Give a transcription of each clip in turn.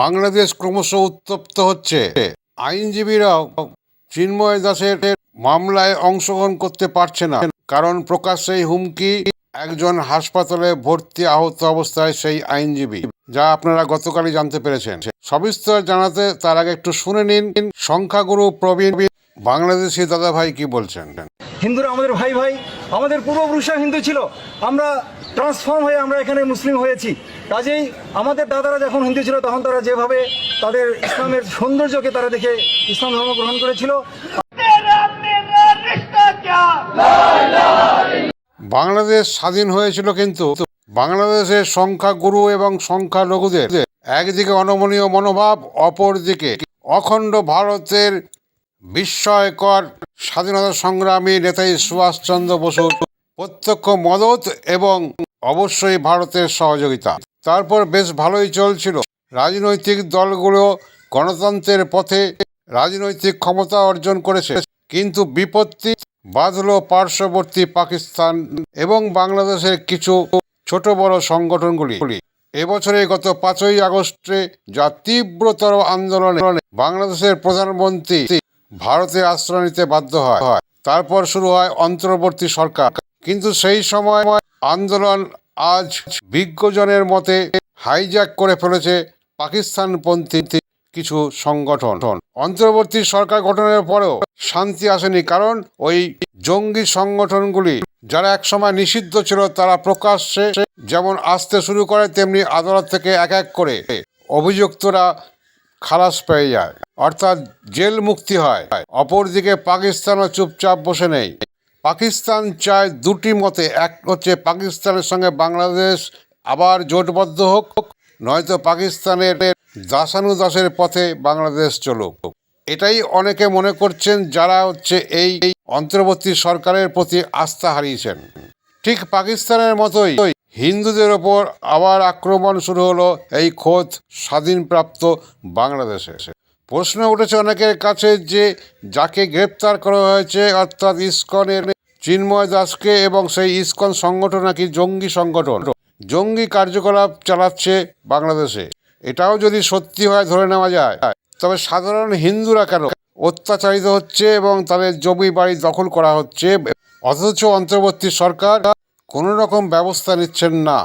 বাংলাদেশ ক্রমশ উত্তপ্ত হচ্ছে। আইনজীবীরাও চিন্ময় দাসের মামলায় অংশগ্রহণ করতে পারছে না, কারণ প্রকাশ্যেই হুমকি, একজন হাসপাতালে ভর্তি আহত অবস্থায় সেই আইনজীবী, যা আপনারা গতকালই জানতে পেরেছেন। সবিস্তর জানাতে তার আগে একটু শুনে নিন, সংখ্যাগুরু প্রবীণ বাংলাদেশি দাদা ভাই কি বলছেন। হিন্দুরা আমাদের ভাই ভাই আমাদের পূর্বপুরুষরা হিন্দু ছিল। আমরা ট্রান্সফর্ম হয়ে আমরা এখানে মুসলিম হয়েছি। কাজেই আমাদের দাদারা যখন হিন্দু ছিল, তখন তারা যেভাবে তাদের ইসলামের সৌন্দর্যকে তারা দেখে ইসলাম ধর্ম গ্রহণ করেছিল। বাংলাদেশ স্বাধীন হয়েছিল কিন্তু বাংলাদেশের সংখ্যা গুরু এবং সংখ্যালঘুদের একদিকে অনমনীয় মনোভাব, অপরদিকে অখণ্ড ভারতের বিস্ময়কর স্বাধীনতা সংগ্রামী নেতাজি সুভাষচন্দ্র বসুর প্রত্যক্ষ মদত এবং অবশ্যই ভারতের সহযোগিতা। তারপর বেশ ভালোই চলছিল। রাজনৈতিক দলগুলো গণতন্ত্রের পথে রাজনৈতিক ক্ষমতা অর্জন করেছে। কিন্তু বিপত্তি বাঁধল পার্শ্ববর্তী পাকিস্তান এবং বাংলাদেশের কিছু ছোট বড় সংগঠনগুলি। এবছরে গত পাঁচই আগস্টে যা তীব্রতর আন্দোলনে বাংলাদেশের প্রধানমন্ত্রী ভারতে আশ্রয় নিতে বাধ্য হয়। তারপর শুরু হয় অন্তর্বর্তী সরকার। কিন্তু সেই সময় আন্দোলন আজ বিজ্ঞজনের মতে হাইজ্যাক করে ফেলেছে পাকিস্তানপন্থী কিছু সংগঠন। অন্তর্বর্তী সরকার গঠনের পরেও শান্তি আসেনি কারণ ওই জঙ্গি সংগঠনগুলি যারা একসময় নিষিদ্ধ ছিল তারা প্রকাশ্যে যেমন আসতে শুরু করে, তেমনি আদালত থেকে এক এক করে অভিযুক্তরা খালাস পেয়ে যায়। অর্থাৎ জেল মুক্তি হয়। অপরদিকে পাকিস্তানও চুপচাপ বসে নেই। পাকিস্তান চায় দুটি মতে। এক হচ্ছে পাকিস্তানের সঙ্গে বাংলাদেশ আবার জোটবদ্ধ হোক, নয়তো পাকিস্তানের দাসানুদাসের পথে বাংলাদেশ চলুক। এটাই অনেকে মনে করছেন যারা হচ্ছে এই এই অন্তর্বর্তী সরকারের প্রতি আস্থা হারিয়েছেন। ঠিক পাকিস্তানের মতোই হিন্দুদের ওপর আবার আক্রমণ শুরু হলো এই খোদ স্বাধীনপ্রাপ্ত বাংলাদেশে। প্রশ্ন উঠেছে অনেকের কাছে যে, যাকে গ্রেপ্তার করা হয়েছে, অর্থাৎ ইস্কনের চিন্ময় দাসকে এবং সেই ইস্কন সংগঠন নাকি জঙ্গি সংগঠন। জঙ্গি কার্যকলাপ চালাচ্ছে বাংলাদেশে। এটাও যদি সত্যি হয়, ধরে নেওয়া যায়। তবে সাধারণ হিন্দুরা কেন অত্যাচারিত হচ্ছে এবং তাদের জমি বাড়ি দখল করা হচ্ছে? অথচ অন্তর্বর্তী সরকার কোনো রকম ব্যবস্থা নিচ্ছেন না,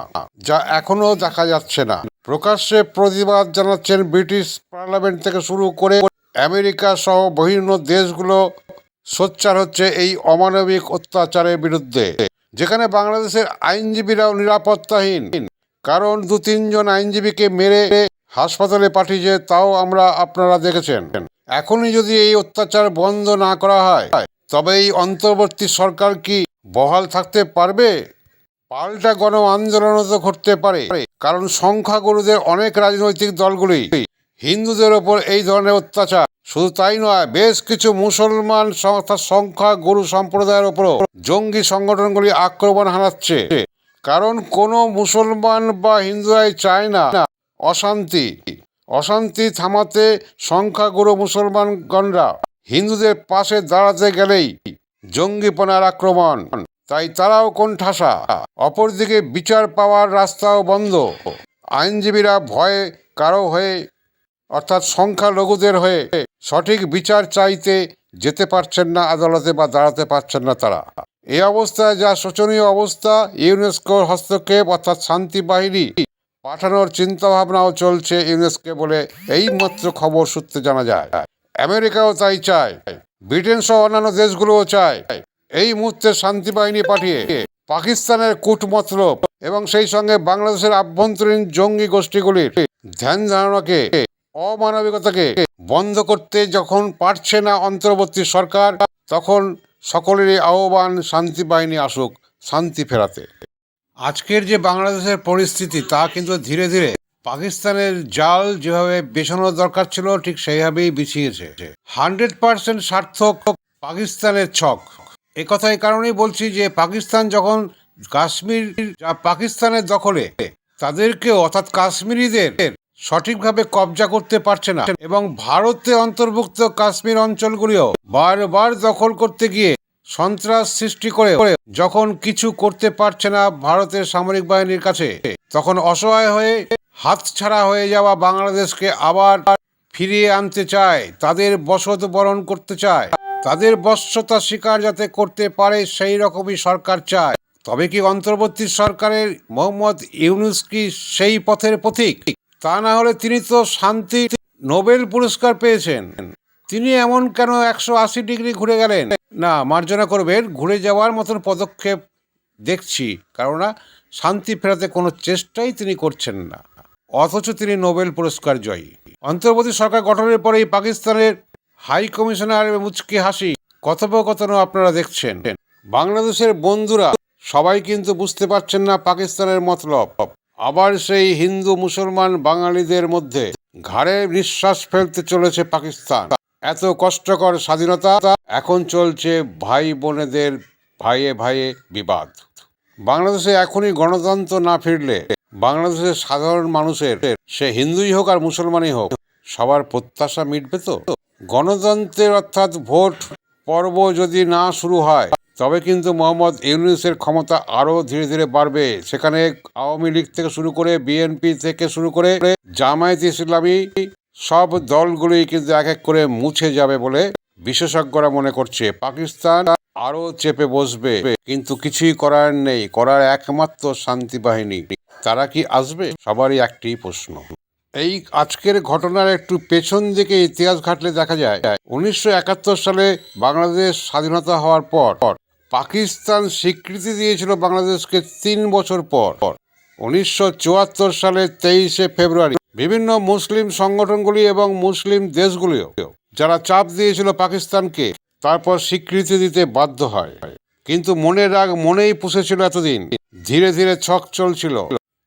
যা এখনও দেখা যাচ্ছে না। প্রকাশ্যে প্রতিবাদ জানাচ্ছেন ব্রিটিশ পার্লামেন্ট থেকে শুরু করে আমেরিকা সহ বিভিন্ন দেশগুলো সোচ্চার হচ্ছে এই অমানবিক অত্যাচারের বিরুদ্ধে, যেখানে বাংলাদেশের আইনজীবীরাও নিরাপত্তাহীন। কারণ দু, তিনজন আইনজীবীকে মেরে হাসপাতালে পাঠিয়েছে, তাও আমরা আপনারা দেখেছেন। এখনই যদি এই অত্যাচার বন্ধ না করা হয়, তবে এই অন্তর্বর্তী সরকার কি বহাল থাকতে পারবে? পাল্টা গণ আন্দোলনও তো ঘটতে পারে, কারণ সংখ্যাগুরুদের অনেক রাজনৈতিক দলগুলি হিন্দুদের ওপর এই ধরনের অত্যাচার। শুধু তাই নয়, বেশ কিছু মুসলমান সং- অর্থাৎ সংখ্যা গুরু সম্প্রদায়ের ওপরও জঙ্গি সংগঠনগুলি আক্রমণ হানাচ্ছে। কারণ কোনো মুসলমান বা হিন্দুরাই চায় না অশান্তি। অশান্তি থামাতে সংখ্যাগুরু মুসলমানগণরা হিন্দুদের পাশে দাঁড়াতে গেলেই জঙ্গিপনার আক্রমণ। তাই তারাও কোণঠাসা। অপরদিকে বিচার পাওয়ার রাস্তাও বন্ধ। আইনজীবীরা ভয়ে কারও হয়ে, অর্থাৎ সংখ্যালঘুদের হয়ে সঠিক বিচার চাইতে যেতে পারছেন না, আদালতে বা দাঁড়াতে পারছেন না তারা। এই অবস্থায় যা শোচনীয় অবস্থা, ইউনেস্কোর হস্তক্ষেপ অর্থাৎ শান্তি বাহিনী পাঠানোর চিন্তাভাবনাও চলছে ইউনেস্কো বলে এই মাত্র খবর সূত্রে জানা যায়। আমেরিকাও তাই চায়। ব্রিটেন সহ অন্যান্য দেশগুলোও চায়। এই মুহূর্তে শান্তি বাহিনী পাঠিয়ে পাকিস্তানের কূটমতলব এবং সেই সঙ্গে বাংলাদেশের আভ্যন্তরীণ জঙ্গি গোষ্ঠীগুলির ধ্যান ধারণাকে অমানবিকতাকে বন্ধ করতে যখন পারছে না অন্তর্বর্তী সরকার, তখন সকলেরই আহ্বান, শান্তি বাহিনী আসুক, শান্তি ফেরাতে। আজকের যে বাংলাদেশের পরিস্থিতি, তা কিন্তু ধীরে ধীরে পাকিস্তানের জাল যেভাবে বেছানো দরকার ছিল, ঠিক সেইভাবেই বিছিয়েছে। হান্ড্রেড পার্সেন্ট সার্থক পাকিস্তানের ছক। এ কথা এই কারণেই বলছি যে পাকিস্তান যখন কাশ্মীর পাকিস্তানের দখলে তাদেরকেও অর্থাৎ কাশ্মীরিদের সঠিকভাবে কবজা করতে পারছে না এবং ভারতে অন্তর্ভুক্ত কাশ্মীর অঞ্চলগুলিও বারবার দখল করতে গিয়ে সন্ত্রাস সৃষ্টি করে, যখন কিছু করতে পারছে না ভারতের সামরিক বাহিনীর কাছে, তখন অসহায় হয়ে হাতছাড়া হয়ে যাওয়া বাংলাদেশকে আবার ফিরিয়ে আনতে চায়, তাদের বসত বরণ করতে চায়। তাদের বশ্যতা স্বীকার যাতে করতে পারে, সেই রকমই সরকার চায়। তবে কি অন্তর্বর্তী সরকারের মোহাম্মদ ইউনুস কি সেই পথের পথিক তা না হলে তিনি তো শান্তি নোবেল পুরস্কার পেয়েছেন। তিনি এমন কেন একশো আশি ডিগ্রি ঘুরে গেলেন? না, মার্জনা করবেন, ঘুরে যাওয়ার মতন পদক্ষেপ দেখছি। কেননা, শান্তি ফেরাতে কোনো চেষ্টাই তিনি করছেন না। অথচ তিনি নোবেল পুরস্কার জয়ী। অন্তর্বর্তী সরকার গঠনের পরেই পাকিস্তানের হাই কমিশনার মুচকি হাসি কথোপকথনও আপনারা দেখছেন। বাংলাদেশের বন্ধুরা সবাই কিন্তু বুঝতে পারছেন না পাকিস্তানের মতলব। আবার সেই হিন্দু, মুসলমান, বাঙালিদের মধ্যে ঘাড়ে নিঃশ্বাস ফেলতে চলেছে পাকিস্তান। এত কষ্টকর স্বাধীনতা এখন চলছে ভাই বোনেদের ভাইয়ে ভাইয়ে বিবাদ। বাংলাদেশে এখনই গণতন্ত্র না ফিরলে বাংলাদেশের সাধারণ মানুষের সে হিন্দুই হোক আর মুসলমানই হোক, সবার প্রত্যাশা মিটবে তো? গণতন্ত্রের অর্থাৎ ভোট পর্ব যদি না শুরু হয়, তবে কিন্তু মোহাম্মদ ইউনুসের ক্ষমতা আরও ধীরে ধীরে বাড়বে। সেখানে আওয়ামী লীগ থেকে শুরু করে বিএনপি থেকে শুরু করে জামায়াত ইসলামী সব দলগুলি কিন্তু এক এক করে মুছে যাবে বলে বিশেষজ্ঞরা মনে করছে। পাকিস্তান আরও চেপে বসবে, কিন্তু কিছুই করার নেই। করার একমাত্র শান্তি বাহিনী। তারা কি আসবে? সবারই একটি প্রশ্ন। এই আজকের ঘটনার একটু পেছন দিকে ইতিহাস ঘাটলে দেখা যায়। উনিশশো একাত্তর সালে বাংলাদেশ স্বাধীনতা হওয়ার পর, পাকিস্তান স্বীকৃতি দিয়েছিল বাংলাদেশকে তিন বছর পর। উনিশশো সালের তেইশে ফেব্রুয়ারি, বিভিন্ন মুসলিম সংগঠনগুলি এবং মুসলিম দেশগুলিও, যারা চাপ দিয়েছিল পাকিস্তানকে, তারপর স্বীকৃতি দিতে বাধ্য হয়। কিন্তু মনের রাগ মনেই পুষেছিল এতদিন। ধীরে ধীরে ছক চলছিল।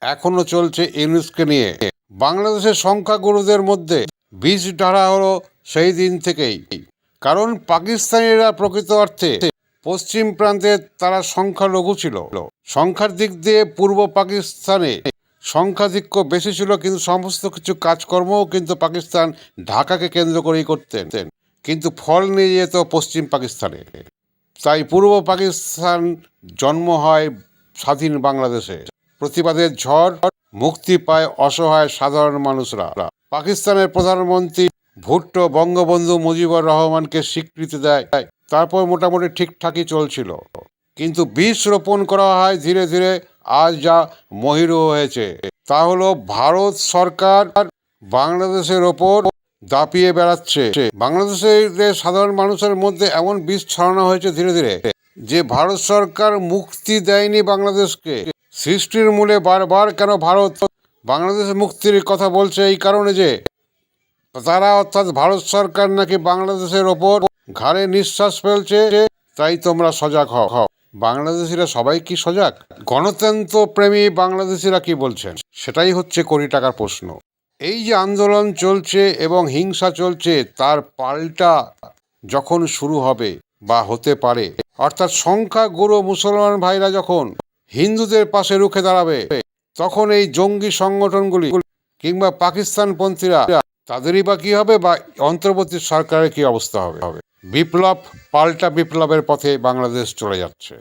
এখনও চলছে ইউনুসকে নিয়ে। বাংলাদেশের সংখ্যাগুরুদের মধ্যে বীজ ঢালা হলো সেই দিন থেকেই। কারণ পাকিস্তানিরা প্রকৃত অর্থে পশ্চিম প্রান্তে তারা সংখ্যালঘু ছিল। সংখ্যার দিক দিয়ে পূর্ব পাকিস্তানে সংখ্যাধিক্য বেশি ছিল, কিন্তু সমস্ত কিছু কাজকর্মও কিন্তু পাকিস্তান ঢাকাকে কেন্দ্র করেই করতেন। কিন্তু ফল নিয়ে যেত পশ্চিম পাকিস্তানে। তাই পূর্ব পাকিস্তান জন্ম হয় স্বাধীন বাংলাদেশে। প্রতিবাদের ঝড় মুক্তি পায় অসহায় সাধারণ মানুষরা। পাকিস্তানের প্রধানমন্ত্রী ভুট্টো বঙ্গবন্ধু মুজিবুর রহমানকে স্বীকৃতি দেয়। তারপর মোটামুটি ঠিকঠাকই চলছিল। কিন্তু বীজ রোপণ করা হয় ধীরে ধীরে, আজ যা মহিরু হয়েছে। তা হলো ভারত সরকার বাংলাদেশের ওপর দাপিয়ে বেড়াচ্ছে। বাংলাদেশের সাধারণ মানুষের মধ্যে এমন বীজ ছড়ানো হয়েছে ধীরে ধীরে যে ভারত সরকার মুক্তি দেয়নি বাংলাদেশকে। সৃষ্টির মূলে বারবার কেন ভারত বাংলাদেশ মুক্তির কথা বলছে এই কারণে যে তারা অর্থাৎ ভারত সরকার নাকি বাংলাদেশের ওপর ঘাড়ে নিঃশ্বাস ফেলছে, তাই তোমরা সজাগ হও। বাংলাদেশিরা সবাই কি সজাগ? গণতন্ত্র প্রেমী বাংলাদেশিরা কি বলছেন? সেটাই হচ্ছে কোটি টাকার প্রশ্ন। এই যে আন্দোলন চলছে এবং হিংসা চলছে, তার পাল্টা যখন শুরু হবে বা হতে পারে, অর্থাৎ সংখ্যা গুরু মুসলমান ভাইরা যখন হিন্দুদের পাশে রুখে দাঁড়াবে। তখন এই জঙ্গি সংগঠনগুলি কিংবা পাকিস্তানপন্থীরা তাদেরই বা কি হবে বা অন্তর্বর্তী সরকারের কি অবস্থা হবে? হবে বিপ্লব পাল্টা বিপ্লবের পথে বাংলাদেশ চলে যাচ্ছে।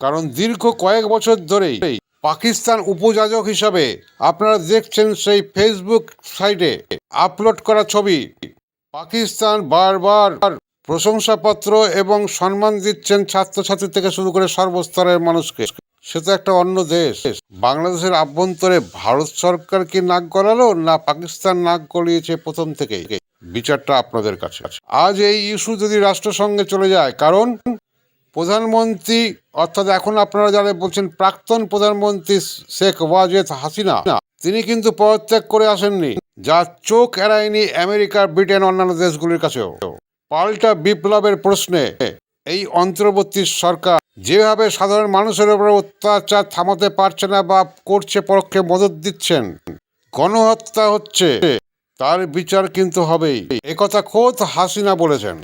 কারণ দীর্ঘ কয়েক বছর ধরেই পাকিস্তান উপযাজক হিসাবে আপনারা দেখছেন সেই ফেসবুক সাইটে আপলোড করা ছবি। পাকিস্তান বারবার প্রশংসাপত্র এবং সম্মান দিচ্ছেন ছাত্রছাত্রী থেকে শুরু করে সর্বস্তরের মানুষকে। সে তো একটা অন্য দেশ। বাংলাদেশের আভ্যন্তরে ভারত সরকার কি নাক গলালো না পাকিস্তান নাক গলিয়েছে প্রথম থেকেই? বিচারটা আপনাদের কাছে আজ এই ইস্যু যদি রাষ্ট্রসংঘে চলে যায়, কারণ প্রধানমন্ত্রী, অর্থাৎ এখন আপনারা যারা বলছেন প্রাক্তন প্রধানমন্ত্রী শেখ ওয়াজেদ হাসিনা, তিনি কিন্তু পদত্যাগ করে আসেননি। যা চোখ এড়ায়নি আমেরিকা, ব্রিটেন, অন্যান্য দেশগুলির কাছেও। পাল্টা বিপ্লবের প্রশ্নে এই অন্তর্বর্তী সরকার যেভাবে সাধারণ মানুষের উপর অত্যাচার থামাতে পারছে না বা করছে, পরক্ষে মদত দিচ্ছেন, গণহত্যা হচ্ছে, তার বিচার কিন্তু হবেই। একথা খোদ হাসিনা বলেছেন।